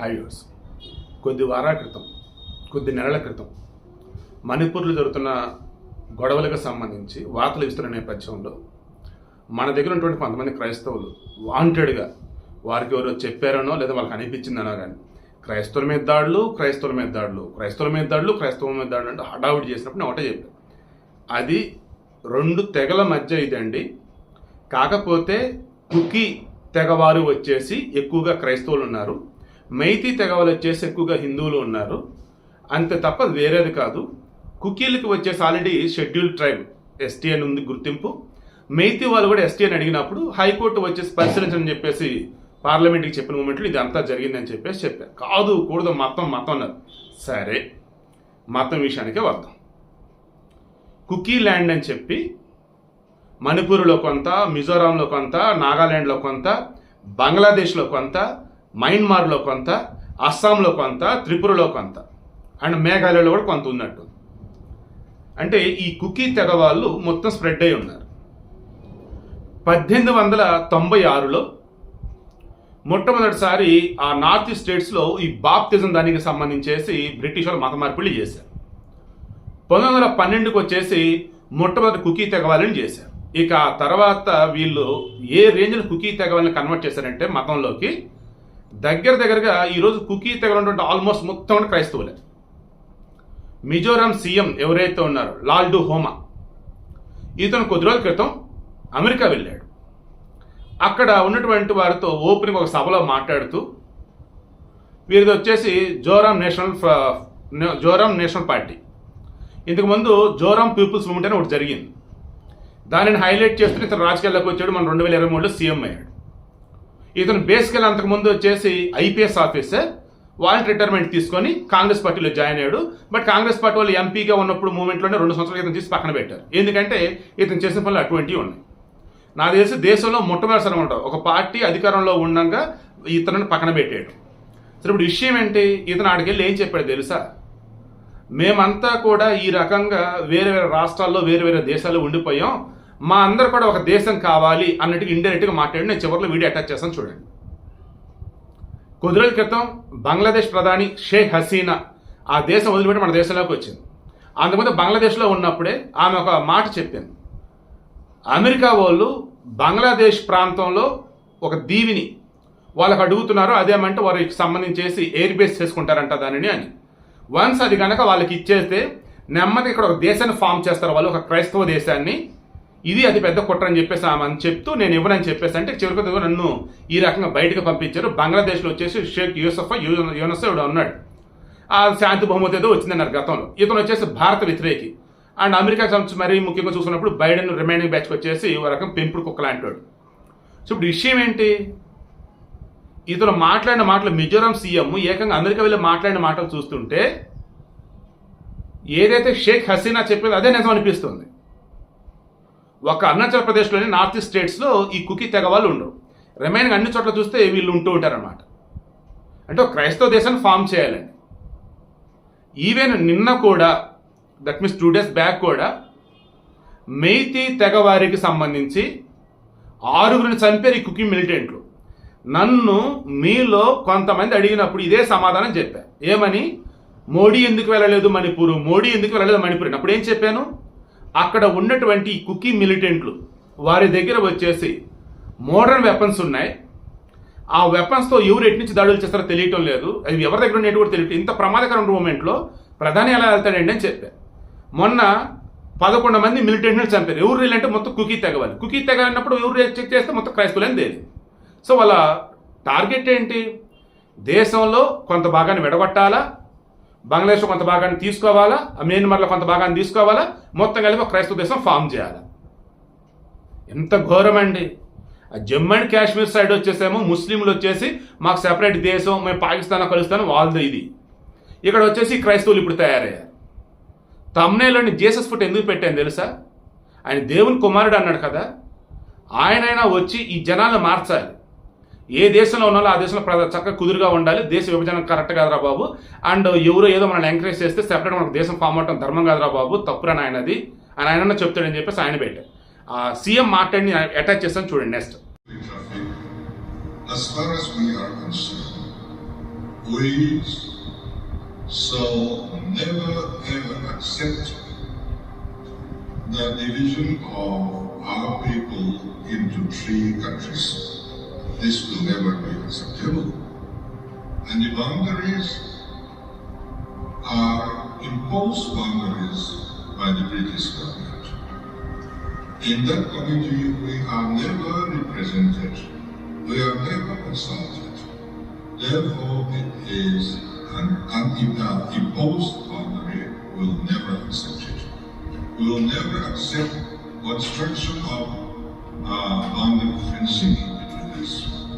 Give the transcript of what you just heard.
Highways కొద్ది వారాల క్రితం కొద్ది నెలల క్రితం మణిపూర్లో జరుగుతున్న గొడవలకు సంబంధించి వార్తలు ఇస్తున్న నేపథ్యంలో మన దగ్గర ఉన్నటువంటి కొంతమంది క్రైస్తవులు వాంటెడ్గా వారికి ఎవరో చెప్పారనో లేదా వాళ్ళకి అనిపించిందనో కానీ క్రైస్తవుల మీద దాడులు క్రైస్తవుల మీద దాడులు క్రైస్తవుల మీద దాడులు క్రైస్తవుల మీద దాడులు అంటే హడావుడి చేసినప్పుడు నేను ఒకటే చెప్పాను. అది రెండు తెగల మధ్య ఇదండి. కాకపోతే కుకీ తెగవారు వచ్చేసి ఎక్కువగా క్రైస్తవులు ఉన్నారు. మైతీ తెగవారు వచ్చేసి ఎక్కువగా హిందువులు ఉన్నారు. అంతే తప్ప వేరేది కాదు. కుకీలకి వచ్చేసి ఆల్రెడీ షెడ్యూల్ ట్రైబ్ ఎస్టీ అని ఉంది గుర్తింపు. మైతీ వాళ్ళు కూడా ఎస్టీ అని అడిగినప్పుడు హైకోర్టు వచ్చేసి పరిశీలించని చెప్పేసి పార్లమెంట్కి చెప్పిన మూమెంట్లో ఇది అంతా జరిగిందని చెప్పేసి చెప్పారు కాదు కూడదు మతం మతం అన్నారు. సరే మతం విషయానికే వద్దాం. కుకీ ల్యాండ్ అని చెప్పి మణిపూర్లో కొంత మిజోరాంలో కొంత నాగాలాండ్లో కొంత బంగ్లాదేశ్లో కొంత మయన్మార్లో కొంత అస్సాంలో కొంత త్రిపురలో కొంత అండ్ మేఘాలయలో కూడా కొంత ఉన్నట్టు. అంటే ఈ కుకీ తెగ వాళ్ళు మొత్తం స్ప్రెడ్ అయి ఉన్నారు. పద్దెనిమిది వందల తొంభై ఆరులో మొట్టమొదటిసారి ఆ నార్త్ ఈస్ట్ స్టేట్స్లో ఈ బాప్తిజం దానికి సంబంధించేసి బ్రిటిష్ వాళ్ళు మత మార్పులు చేశారు. పంతొమ్మిది వందల పన్నెండుకి వచ్చేసి మొట్టమొదటి కుకీ తెగవాలని చేశారు. ఇక ఆ తర్వాత వీళ్ళు ఏ రేంజ్లో కుకీ తెగవాలని కన్వర్ట్ చేశారంటే మతంలోకి దగ్గర దగ్గరగా ఈరోజు కుకీ తెగలు ఆల్మోస్ట్ మొత్తం క్రైస్తవులే. మిజోరాం సీఎం ఎవరైతే ఉన్నారో లాల్డు హోమా ఇతను కొద్ది రోజుల క్రితం అమెరికా వెళ్ళాడు. అక్కడ ఉన్నటువంటి వారితో ఓపెనింగ్ ఒక సభలో మాట్లాడుతూ వీరిది వచ్చేసి Zoram national Zoram national party. ఇంతకుముందు జోరాం పీపుల్స్ మూమెంట్ అని ఒకటి జరిగింది. దానిని హైలైట్ చేస్తూ ఇతను రాజకీయాల్లోకి వచ్చాడు. మన రెండు వేల ఇరవై మూడులో సీఎం అయ్యాడు. ఇతను బేసికల్ అంతకుముందు వచ్చేసి ఐపీఎస్ ఆఫీసర్ వాలంటీ రిటైర్మెంట్ తీసుకొని కాంగ్రెస్ పార్టీలో జాయిన్ అయ్యాడు. బట్ కాంగ్రెస్ పార్టీ వాళ్ళు ఎంపీగా ఉన్నప్పుడు మూమెంట్లోనే రెండు సంవత్సరాల క్రితం తీసి పక్కన పెట్టారు. ఎందుకంటే ఇతను చేసిన పనులు అటువంటివి ఉన్నాయి. నాకు తెలిసి దేశంలో మొట్టమొదటిసారి ఉంటాం ఒక పార్టీ అధికారంలో ఉండగా ఇతను పక్కన పెట్టాడు సరే ఇప్పుడు విషయం ఏంటి? ఇతను ఆడికెళ్ళి ఏం చెప్పాడు తెలుసా? మేమంతా కూడా ఈ రకంగా వేరే వేరే రాష్ట్రాల్లో వేరే వేరే దేశాల్లో ఉండిపోయాం. మా అందరు కూడా ఒక దేశం కావాలి అన్నట్టుగా ఇండైరెక్ట్గా మాట్లాడి నేను చివరిలో వీడియో అటాచ్ చేస్తాను చూడండి. కొద్ది రోజుల క్రితం బంగ్లాదేశ్ ప్రధాని షేక్ హసీనా ఆ దేశం వదిలిపెట్టి మన దేశంలోకి వచ్చింది. అంతకుముందు బంగ్లాదేశ్లో ఉన్నప్పుడే ఆమె ఒక మాట చెప్పింది. అమెరికా వాళ్ళు బంగ్లాదేశ్ ప్రాంతంలో ఒక దీవిని వాళ్ళకి అడుగుతున్నారు అదేమంటే వారికి సంబంధించేసి ఎయిర్ బేస్ చేసుకుంటారంట దానిని అని. వన్స్ అది కనుక వాళ్ళకి ఇచ్చేస్తే నెమ్మది ఇక్కడ ఒక దేశాన్ని ఫామ్ చేస్తారు వాళ్ళు ఒక క్రైస్తవ దేశాన్ని. ఇది అది పెద్ద కుట్ర అని చెప్పేసి ఆమె అని చెప్తూ నేను ఇవ్వనని చెప్పేసి అంటే చివరికి నన్ను ఈ రకంగా బయటకు పంపించారు. బంగ్లాదేశ్లో వచ్చేసి షేక్ యూసఫ్ యూనస్ ఇవిడ ఉన్నాడు. ఆ శాంతి బహుమతి ఏదో వచ్చిందన్నారు గతంలో. ఇతను వచ్చేసి భారత వ్యతిరేకి. అండ్ అమెరికా సంబంధించి మరీ ముఖ్యంగా చూసుకున్నప్పుడు బైడెన్ రిమైనింగ్ బ్యాచ్కి వచ్చేసి ఓ రకం పెంపుడు కుక్కలాంటాడు సో ఇప్పుడు విషయం ఏంటి? ఇతను మాట్లాడిన మాటలు మిజోరాం సీఎం ఏకంగా అమెరికా వెళ్ళి మాట్లాడిన మాటలు చూస్తుంటే ఏదైతే షేక్ హసీనా చెప్పేది అదే నిజం అనిపిస్తుంది. ఒక అరుణాచల్ ప్రదేశ్లోని నార్త్ ఈస్ట్ స్టేట్స్లో ఈ కుకీ తెగ వాళ్ళు ఉండరు. రిమైనింగ్ అన్ని చోట్ల చూస్తే వీళ్ళు ఉంటూ ఉంటారనమాట అంటే ఒక క్రైస్తవ దేశాన్ని ఫామ్ చేయాలండి ఈవెన్ నిన్న కూడా that means two days back కూడా మెయితీ తెగవారికి సంబంధించి ఆరుగురిని చంపారు ఈ కుకీ మిలిటెంట్లు. నన్ను మీలో కొంతమంది అడిగినప్పుడు ఇదే సమాధానం చెప్పాను ఏమని? మోడీ ఎందుకు వెళ్ళలేదు మణిపూర్? మోడీ ఎందుకు వెళ్ళలేదు మణిపూర్ అప్పుడు ఏం చెప్పాను? అక్కడ ఉన్నటువంటి కుకీ మిలిటెంట్లు వారి దగ్గర వచ్చేసి మోడర్న్ వెపన్స్ ఉన్నాయి. ఆ వెపన్స్తో ఎవరు ఎటు నుంచి దాడులు చేస్తారో తెలియటం లేదు. అవి ఎవరి దగ్గర ఉన్నట్టు కూడా తెలియటం ఇంత ప్రమాదకరమైన మూమెంట్లో ప్రధాని ఎలా వెళ్తాడండి అని చెప్పారు. మొన్న పదకొండు మంది మిలిటెంట్లు చంపారు. ఎవరు వీళ్ళంటే మొత్తం కుకీ తెగవాలి కుకీ తెగ అన్నప్పుడు ఎవరు చెక్ చేస్తే మొత్తం క్రైస్తవులని తేలింది. సో వాళ్ళ టార్గెట్ ఏంటి? దేశంలో కొంత భాగాన్ని విడగొట్టాలా? బంగ్లాదేశ్లో కొంత భాగాన్ని తీసుకోవాలా? మయన్మార్లో కొంత భాగాన్ని తీసుకోవాలా? మొత్తం కలిపి ఒక క్రైస్తవ దేశం ఫామ్ చేయాలి? ఎంత ఘోరమండి. ఆ జమ్మూ అండ్ కాశ్మీర్ సైడ్ వచ్చేసేమో ముస్లింలు వచ్చేసి మాకు సెపరేట్ దేశం మేము పాకిస్తాన్లో కలుస్తాను వాళ్ళది ఇది. ఇక్కడ వచ్చేసి క్రైస్తవులు ఇప్పుడు తయారయ్యారు. తమ్నేలోని జీసస్ ఫుట్ ఎందుకు పెట్టాను తెలుసా? ఆయన దేవుని కుమారుడు అన్నాడు కదా. ఆయనైనా వచ్చి ఈ జనాలను మార్చాలి. ఏ దేశంలో ఉన్నాలో ఆ దేశంలో చక్కగా కుదురుగా ఉండాలి. దేశ విభజన కరెక్ట్ కాదురా బాబు. అండ్ ఎవరో ఏదో మనల్ని ఎంకరేజ్ చేస్తే సెపరేట్ మనకు దేశం ఫామ్ అవటం ధర్మం కాదురా బాబు. తప్పురా నాయనది. అని ఆయన చెప్తాడని చెప్పేసి ఆయన పెట్టారు సీఎం మాట్లాడి అటాచ్ చేస్తాను చూడండి next As far as we are concerned, We shall never ever accept the division of our people into three countries. This will never be acceptable. And the boundaries are imposed boundaries by the British government. In that committee, we are never represented. We are never consulted. Therefore, it is an unimposed boundary. We will never accept it. We will never accept construction of uh, boundary fencing isso.